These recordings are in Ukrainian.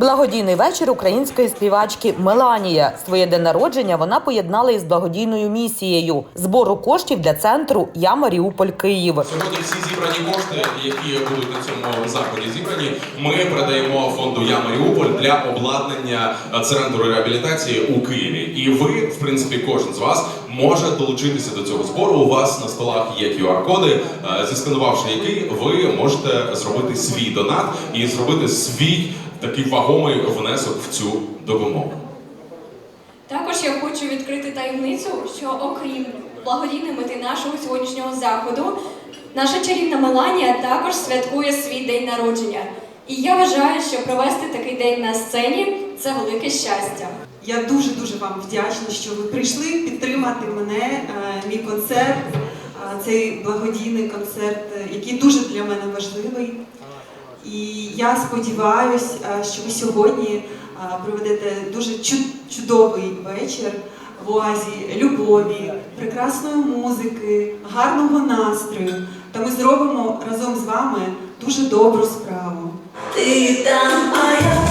Благодійний вечір української співачки Меланія. Своє день народження вона поєднала із благодійною місією збору коштів для центру Я Маріуполь Київ. Сьогодні всі зібрані кошти, які будуть на цьому заході зібрані, ми передаємо фонду Я Маріуполь для обладнання центру реабілітації у Києві. І ви, в принципі, кожен з вас може долучитися до цього збору. У вас на столах є QR-коди, е, зісканувавши який ви можете зробити свій донат і зробити свій такий вагомий внесок в цю допомогу. Також я хочу відкрити таємницю, що окрім благодійної мети нашого сьогоднішнього заходу, наша чарівна Меланія також святкує свій день народження. І я вважаю, що провести такий день на сцені це велике щастя. Я дуже дуже вам вдячна, що ви прийшли підтримати мене, е, мій концерт, е, цей благодійний концерт, е, який дуже для мене важливий. І я сподіваюся, що ви сьогодні е, проведете дуже чудовий вечір в оазі любові, прекрасної музики, гарного настрою. Та ми зробимо разом з вами дуже добру справу. Ти там, а я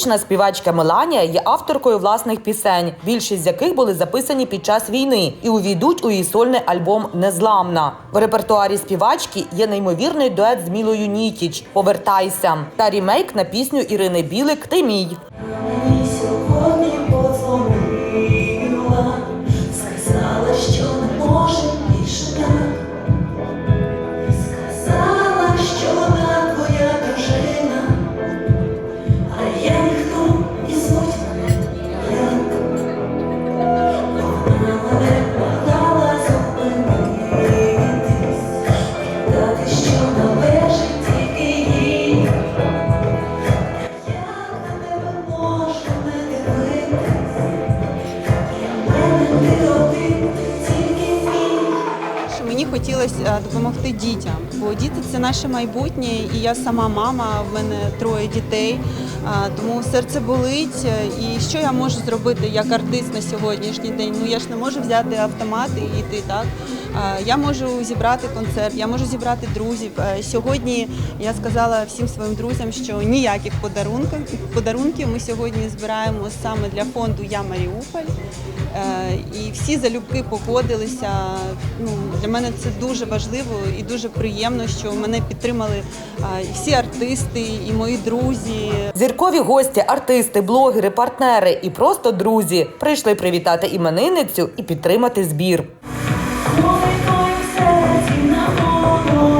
Лірична співачка Меланія є авторкою власних пісень, більшість з яких були записані під час війни і увійдуть у її сольний альбом Незламна. В репертуарі співачки є неймовірний дует з Мілою Нітіч Повертайся та рімейк на пісню Ірини Білик Ти мій. Хотілося е, допомогти дітям, бо діти це наше майбутнє, і я сама мама, в мене троє дітей. Тому серце болить. е, І що я можу зробити як артист на сьогоднішній день? Ну я ж не можу взяти автомат і йти так. А, Я можу зібрати концерт, я можу зібрати друзів. Е, Сьогодні я сказала всім своїм друзям, що ніяких подарунків подарунків ми сьогодні збираємо саме для фонду Я Маріуполь. Е, І всі залюбки погодилися. Ну, для мене це дуже важливо і дуже приємно, що мене підтримали е, всі артисти, і мої друзі. Зіркові гості, артисти, блогери, партнери і просто друзі прийшли привітати іменинницю і підтримати збір. Oh.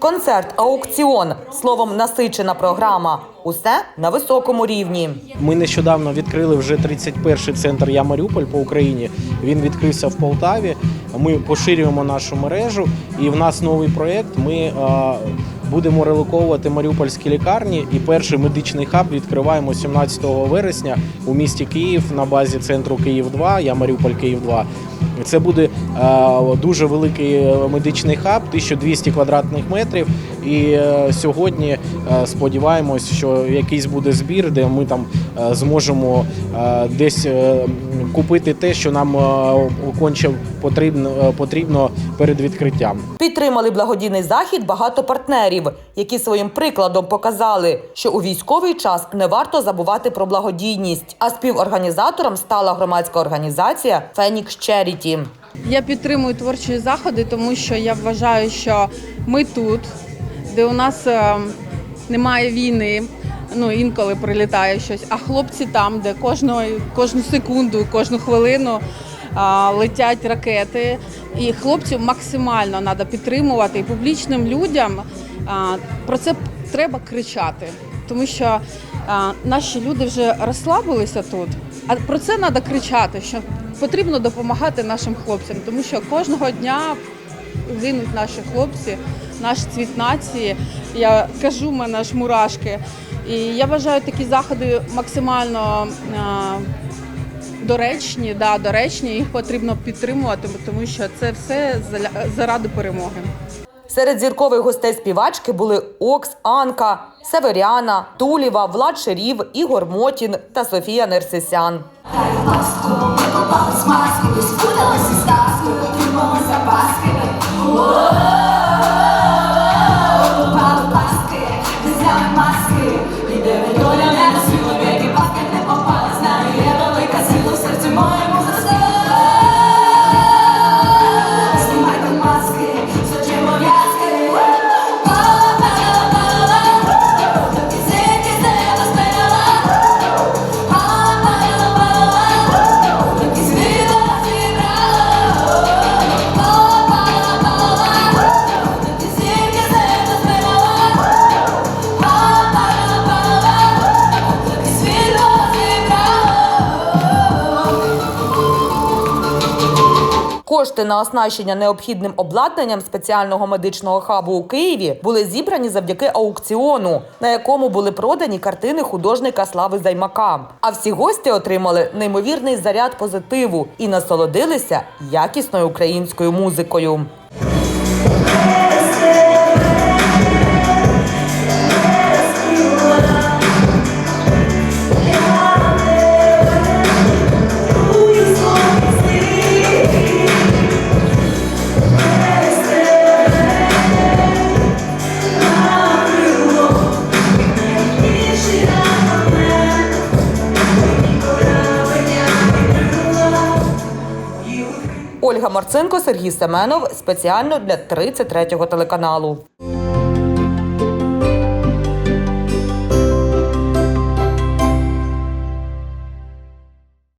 Концерт, аукціон, словом, насичена програма. Усе на високому рівні. Ми нещодавно відкрили вже 31-й центр Я Маріуполь по Україні. Він відкрився в Полтаві. Ми поширюємо нашу мережу, і в нас новий проєкт. Ми е, будемо релоковувати маріупольські лікарні. І перший медичний хаб відкриваємо 17 вересня у місті Київ на базі центру Київ 2 Я Маріуполь Київ 2 Це буде е, дуже великий медичний хаб, 1200 квадратних метрів. І е, сьогодні е, сподіваємось, що якийсь буде збір, де ми там е, зможемо е, десь е, купити те, що нам е, конче потрібно, е, потрібно перед відкриттям. Підтримали благодійний захід багато партнерів, які своїм прикладом показали, що у військовий час не варто забувати про благодійність. А співорганізатором стала громадська організація Фенікс Черіті. Я підтримую творчі заходи, тому що я вважаю, що ми тут, де у нас е, немає війни. Ну інколи прилітає щось. А хлопці там, де кожну, кожну секунду, кожну хвилину летять ракети. І хлопців максимально треба підтримувати. І публічним людям про це треба кричати, тому що наші люди вже розслабилися тут. А про це треба кричати, що потрібно допомагати нашим хлопцям, тому що кожного дня гинуть наші хлопці, наш цвіт нації. Я кажу, мене аж мурашки. І я вважаю такі заходи максимально доречні, да, доречні, їх потрібно підтримувати, тому що це все заради перемоги. Серед зіркових гостей співачки були Окс, Анка, Северяна, Тулєва, Влад Шерів, Ігор Мотін та Софія з маски, Кошти на оснащення необхідним обладнанням спеціального медичного хабу у Києві були зібрані завдяки аукціону, на якому були продані картини художника Слави Займака. А всі гості отримали неймовірний заряд позитиву і насолодилися якісною українською музикою. Ольга Марценко, Сергій Семенов спеціально для 33-го телеканалу.